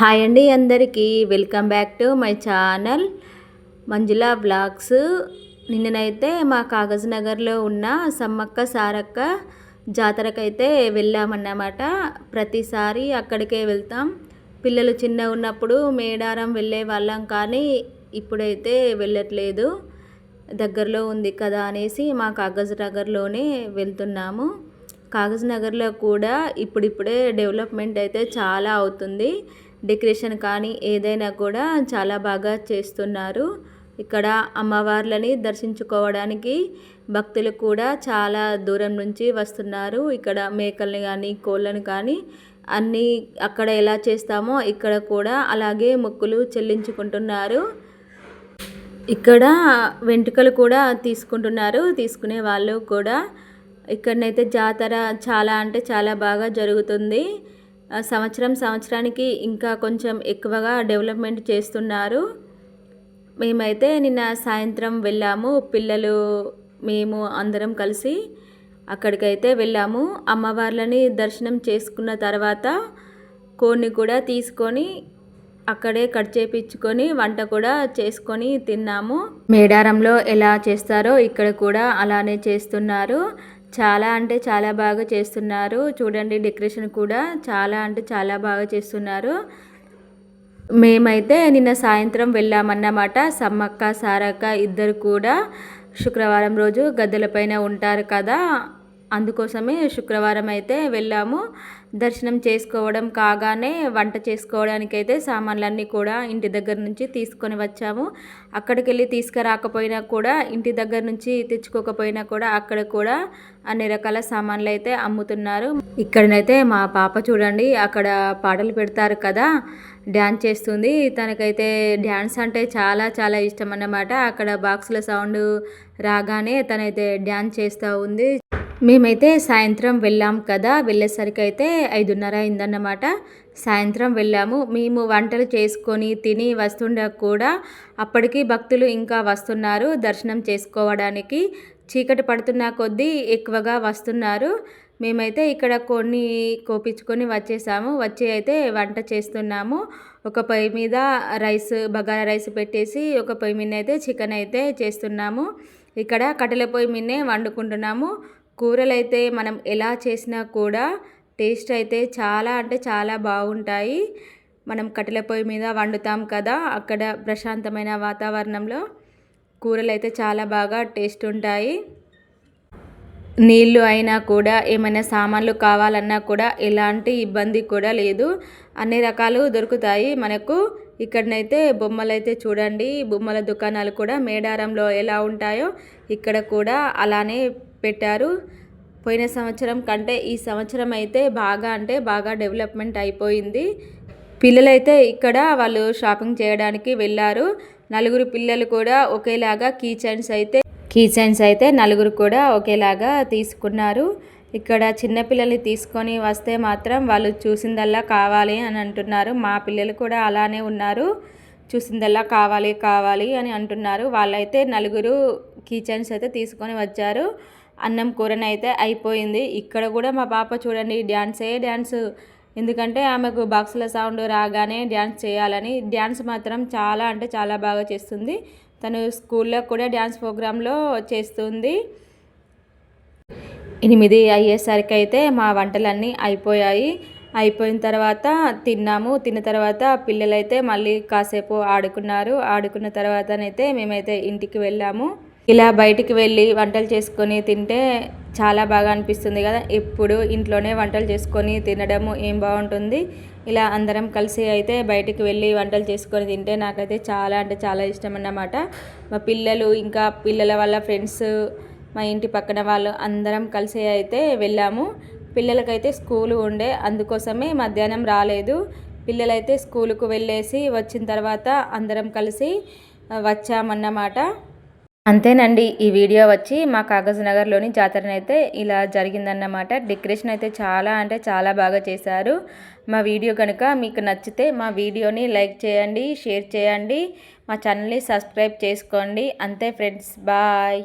Hi అండి అందరికీ. Welcome back to my channel Manjula vlogs నిన్ననైతే మా కాగజ్ నగర్లో ఉన్న సమ్మక్క సారక్క జాతరకైతే వెళ్ళామన్నమాట. ప్రతిసారి అక్కడికే వెళ్తాం. పిల్లలు చిన్న ఉన్నప్పుడు మేడారం వెళ్ళే వాళ్ళం కానీ ఇప్పుడైతే వెళ్ళట్లేదు. దగ్గరలో ఉంది కదా అనేసి మా కాగజ్ నగర్లోనే వెళ్తున్నాము. కాగజ్ నగర్లో కూడా ఇప్పుడిప్పుడే డెవలప్మెంట్ అయితే చాలా అవుతుంది. డెకరేషన్ కానీ ఏదైనా కూడా చాలా బాగా చేస్తున్నారు. ఇక్కడ అమ్మవార్లని దర్శించుకోవడానికి భక్తులు కూడా చాలా దూరం నుంచి వస్తున్నారు. ఇక్కడ మేకల్ని కానీ కోళ్ళని కానీ అన్నీ అక్కడ ఎలా చేస్తామో ఇక్కడ కూడా అలాగే మొక్కులు చెల్లించుకుంటున్నారు. ఇక్కడ వెంట్రుకలు కూడా తీసుకుంటున్నారు తీసుకునే వాళ్ళు కూడా. ఇక్కడనైతే జాతర చాలా అంటే చాలా బాగా జరుగుతుంది. సంవత్సరం సంవత్సరానికి ఇంకా కొంచెం ఎక్కువగా డెవలప్మెంట్ చేస్తున్నారు. మేమైతే నిన్న సాయంత్రం వెళ్ళాము. పిల్లలు మేము అందరం కలిసి అక్కడికైతే వెళ్ళాము. అమ్మవార్లని దర్శనం చేసుకున్న తర్వాత కోడిని కూడా తీసుకొని అక్కడే కట్ చేపించుకొని వంట కూడా చేసుకొని తిన్నాము. మేడారంలో ఎలా చేస్తారో ఇక్కడ కూడా అలానే చేస్తున్నారు. చాలా అంటే చాలా బాగా చేస్తున్నారు. చూడండి డెకరేషన్ కూడా చాలా అంటే చాలా బాగా చేస్తున్నారు. మేమైతే నిన్న సాయంత్రం వెళ్ళామన్నమాట. సమ్మక్క సారక్క ఇద్దరు కూడా శుక్రవారం రోజు గద్దెలపైన ఉంటారు కదా. అందుకోసమే శుక్రవారం అయితే వెళ్ళాము. దర్శనం చేసుకోవడం కాగానే వంట చేసుకోవడానికి అయితే సామాన్లన్నీ కూడా ఇంటి దగ్గర నుంచి తీసుకొని వచ్చాము. అక్కడికి వెళ్ళి తీసుకురాకపోయినా కూడా ఇంటి దగ్గర నుంచి తెచ్చుకోకపోయినా కూడా అక్కడ కూడా అన్ని రకాల సామాన్లు అయితే అమ్ముతున్నారు. ఇక్కడనైతే మా పాప చూడండి అక్కడ పాటలు పెడతారు కదా డ్యాన్స్ చేస్తుంది. తనకైతే డ్యాన్స్ అంటే చాలా చాలా ఇష్టం అన్నమాట. అక్కడ బాక్సుల సౌండ్ రాగానే తనైతే డ్యాన్స్ చేస్తూ ఉంది. మేమైతే సాయంత్రం వెళ్ళాం కదా వెళ్ళేసరికి అయితే ఐదున్నర అయిందన్నమాట. సాయంత్రం వెళ్ళాము. మేము వంటలు చేసుకొని తిని వస్తుండ కూడా అప్పటికి భక్తులు ఇంకా వస్తున్నారు దర్శనం చేసుకోవడానికి. చీకటి పడుతున్న కొద్దీ ఎక్కువగా వస్తున్నారు. మేమైతే ఇక్కడ కొన్ని కోపించుకొని వచ్చేసాము. వచ్చి అయితే వంట చేస్తున్నాము. ఒక పొయ్యి మీద రైస్ బగారా రైస్ పెట్టేసి ఒక పొయ్యి మీద అయితే చికెన్ అయితే చేస్తున్నాము. ఇక్కడ కట్టెల పొయ్యి మీదనే వండుకుంటున్నాము. కూరలైతే మనం ఎలా చేసినా కూడా టేస్ట్ అయితే చాలా అంటే చాలా బాగుంటాయి. మనం కట్టెల పొయ్యి మీద వండుతాం కదా అక్కడ ప్రశాంతమైన వాతావరణంలో కూరలు అయితే చాలా బాగా టేస్ట్ ఉంటాయి. నీళ్ళు అయినా కూడా ఏమైనా సామాన్లు కావాలన్నా కూడా ఎలాంటి ఇబ్బంది కూడా లేదు. అన్ని రకాలు దొరుకుతాయి మనకు. ఇక్కడనైతే బొమ్మలు అయితే చూడండి. బొమ్మల దుకాణాలు కూడా మేడారంలో ఎలా ఉంటాయో ఇక్కడ కూడా అలానే పెట్టారు. పోయిన సంవత్సరం కంటే ఈ సంవత్సరం అయితే బాగా అంటే బాగా డెవలప్మెంట్ అయిపోయింది. పిల్లలైతే ఇక్కడ వాళ్ళు షాపింగ్ చేయడానికి వెళ్ళారు. నలుగురు పిల్లలు కూడా ఒకేలాగా కీ చైన్స్ అయితే కీ చైన్స్ అయితే నలుగురు కూడా ఒకేలాగా తీసుకున్నారు. ఇక్కడ చిన్నపిల్లల్ని తీసుకొని వస్తే మాత్రం వాళ్ళు చూసిందల్లా కావాలి అని అంటున్నారు. మా పిల్లలు కూడా అలానే ఉన్నారు. చూసిందల్లా కావాలి కావాలి అని అంటున్నారు. వాళ్ళైతే నలుగురు కిచెన్స్ అయితే తీసుకొని వచ్చారు. అన్నం కూరనైతే అయిపోయింది. ఇక్కడ కూడా మా పాప చూడండి డ్యాన్సే డ్యాన్స్. ఎందుకంటే ఆమెకు బాక్సుల సౌండ్ రాగానే డ్యాన్స్ చేయాలని డ్యాన్స్ మాత్రం చాలా అంటే చాలా బాగా చేస్తుంది. తను స్కూల్లో కూడా డ్యాన్స్ ప్రోగ్రాంలో చేస్తుంది. ఎనిమిది అయ్యేసరికి అయితే మా వంటలన్నీ అయిపోయాయి. అయిపోయిన తర్వాత తిన్నాము. తిన్న తర్వాత పిల్లలైతే మళ్ళీ కాసేపు ఆడుకున్నారు. ఆడుకున్న తర్వాతనైతే మేమైతే ఇంటికి వెళ్ళాము. ఇలా బయటికి వెళ్ళి వంటలు చేసుకొని తింటే చాలా బాగా అనిపిస్తుంది కదా. ఎప్పుడు ఇంట్లోనే వంటలు చేసుకొని తినడము ఏం బాగుంటుంది? ఇలా అందరం కలిసి అయితే బయటికి వెళ్ళి వంటలు చేసుకొని తింటే నాకైతే చాలా అంటే చాలా ఇష్టం అన్నమాట. మా పిల్లలు ఇంకా పిల్లల వాళ్ళ ఫ్రెండ్స్ మా ఇంటి పక్కన వాళ్ళు అందరం కలిసి అయితే వెళ్ళాము. పిల్లలకైతే స్కూలు ఉండే అందుకోసమే మధ్యాహ్నం రాలేదు. పిల్లలైతే స్కూలుకు వెళ్ళేసి వచ్చిన తర్వాత అందరం కలిసి వచ్చామన్నమాట. అంతేనండి ఈ వీడియో వచ్చి మా కాగజ్ నగర్లోని జాతరనైతే ఇలా జరిగిందన్నమాట. డెకరేషన్ అయితే చాలా అంటే చాలా బాగా చేశారు. మా వీడియో కనుక మీకు నచ్చితే మా వీడియోని లైక్ చేయండి షేర్ చేయండి. మా ఛానల్ని సబ్స్క్రైబ్ చేసుకోండి. అంతే ఫ్రెండ్స్ బాయ్.